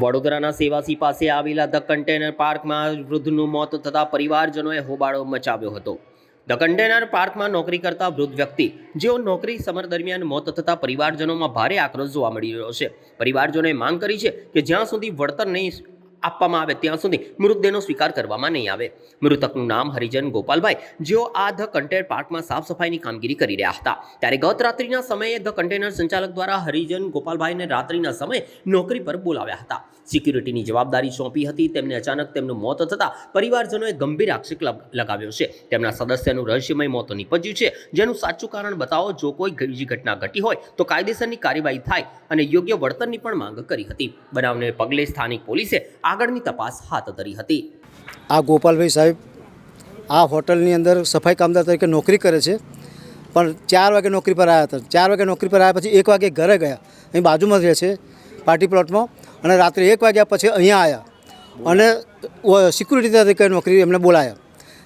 વડોદરાના સેવાસી પાસે આવેલા ધ કન્ટેનર પાર્કમાં વૃદ્ધનું મોત થતાં પરિવારજનોએ હોબાળો મચાવ્યો હતો. ધ કન્ટેનર પાર્કમાં નોકરી કરતા વૃદ્ધ વ્યક્તિ, જેઓ નોકરી સમર દરમિયાન મોત થતાં પરિવારજનોમાં ભારે આક્રોશ જોવા મળી રહ્યો છે. પરિવારજનોએ માંગ કરી છે કે જ્યાં સુધી વળતર નહીં આપવામાં આવે ત્યાં સુધી મૃતદેહનો સ્વીકાર કરવામાં નહીં આવે. મૃતકનું નામ હરિજન ગોપાલભાઈ. જેઓ આ ધ કન્ટેનર પાર્કમાં સાફ સફાઈની કામગીરી કરી રહ્યા હતા. ત્યારે ગત રાત્રિના સમયે ધ કન્ટેનર સંચાલક દ્વારા હરિજન ગોપાલભાઈને રાત્રિના સમયે નોકરી પર બોલાવ્યા હતા. સિક્યુરિટીની જવાબદારી સોંપી હતી. તેમને અચાનક તેમનું મોત થતાં પરિવારજનોએ ગંભીર આક્ષેપ લગ- લગાવ્યો છે. તેમના સદસ્યનું રહસ્યમય મોત નીપજ્યું છે. જેનું સાચું કારણ બતાવો, જો કોઈ બીજી ઘટના ઘટી હોય, તો કાયદેસરની કાર્યવાહી થાય અને યોગ્ય વળતરની પણ માંગ કરી હતી. બનાવને પગલે સ્થાનિક પોલીસે આગળની તપાસ હાથ ધરી હતી. આ ગોપાલભાઈ સાહેબ આ હોટલની અંદર સફાઈ કામદાર તરીકે નોકરી કરે છે, પણ ચાર વાગે નોકરી પર આવ્યા હતા. ચાર વાગે નોકરી પર આવ્યા પછી એક વાગે ઘરે ગયા. અહીં બાજુમાં રહે છે, પાર્ટી પ્લોટમાં. અને રાત્રે એક વાગ્યા પછી અહીંયા આવ્યા. અને સિક્યુરિટી તરીકે નોકરી એમને બોલાયા.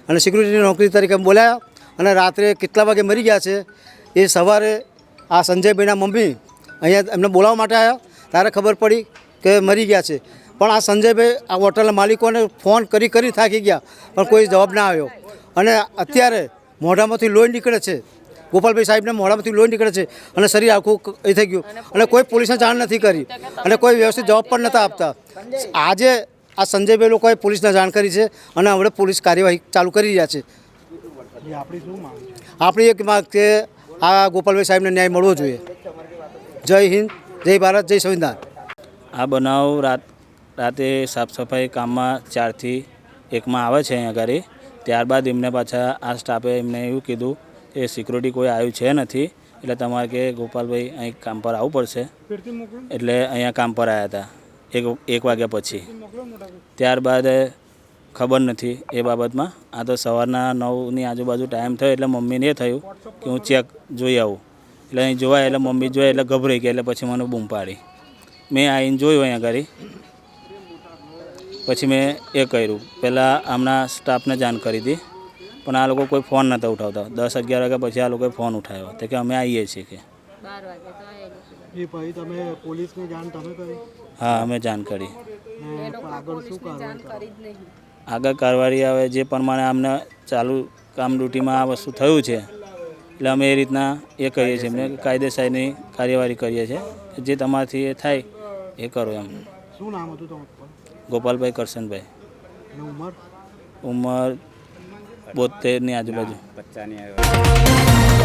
અને સિક્યુરિટી નોકરી તરીકે બોલાયા અને રાત્રે કેટલા વાગે મરી ગયા છે એ સવારે આ સંજયભાઈના મમ્મી અહીંયા એમને બોલાવવા માટે આવ્યા. ત્યારે ખબર પડી કે મરી ગયા છે. પણ આ સંજયભાઈ આ હોટલના માલિકોને ફોન કરી કરી થાકી ગયા પણ કોઈ જવાબ ના આવ્યો. અને અત્યારે મોઢામાંથી લોહી નીકળે છે. ગોપાલભાઈ સાહેબને મોઢામાંથી લોહી નીકળે છે અને શરીર આખું એ થઈ ગયું. અને કોઈ પોલીસને જાણ નથી કરી. અને કોઈ વ્યવસ્થિત જવાબ પણ નહોતા આપતા. આજે આ સંજયભાઈ લોકોએ પોલીસને જાણ કરી છે અને હવે પોલીસ કાર્યવાહી ચાલુ કરી રહ્યા છે? આપણી એક માંગ કે આ ગોપાલભાઈ સાહેબને ન્યાય મળવો જોઈએ. જય હિન્દ જય ભારત જય સંવિધાન. આ બનાવ રાત રાતે સાફ સફાઈ કામમાં ચારથી એકમાં આવે છે અહીંયા આગળ ત્યારબાદ એમને પાછા આ સ્ટાફે એમને એવું કીધું કે સિક્યુરિટી કોઈ આવ્યું છે નથી એટલે તમારે કે ગોપાલભાઈ અહીં કામ પર આવવું પડશે. એટલે અહીંયા કામ પર આવ્યા હતા એક એક વાગ્યા પછી. ત્યારબાદ ખબર નથી એ બાબતમાં. આ તો સવારના નવની આજુબાજુ ટાઈમ થયો એટલે મમ્મીને એ થયું કે હું ચેક જોઈ આવું. એટલે અહીં જોવાય એટલે મમ્મી જોઈએ એટલે ગભરાઈ ગઈ એટલે પછી મને બૂમ પાડી. મેં આવીને જોયું અહીંયા આગળ પછી મેં એ કર્યું. પહેલાં આમના સ્ટાફને જાણ કરી હતી પણ આ લોકો કોઈ ફોન નહોતા ઉઠાવતા. દસ અગિયાર વાગ્યા પછી આ લોકોએ ફોન ઉઠાવ્યો. તો કે અમે આવીએ છીએ કે. એ ભાઈ તમે પોલીસને જાણ તમે કરી? હા અમે જાણ કરી. આગળ? કારવારી આવે જે પ્રમાણે અમને ચાલુ કામ ડ્યુટીમાં આ વસ્તુ થયું છે એટલે અમે એ રીતના એ કરીએ છીએ. એમને કાયદેસરની કાર્યવાહી કરીએ છીએ. જે તમારાથી એ થાય એ કરો એમ. શું નામ હતું તમારું? ગોપાલભાઈ કરશનભાઈ. ઉંમર? ઉંમર બોતેરની આજુબાજુ. બચ્ચાની આવ્યો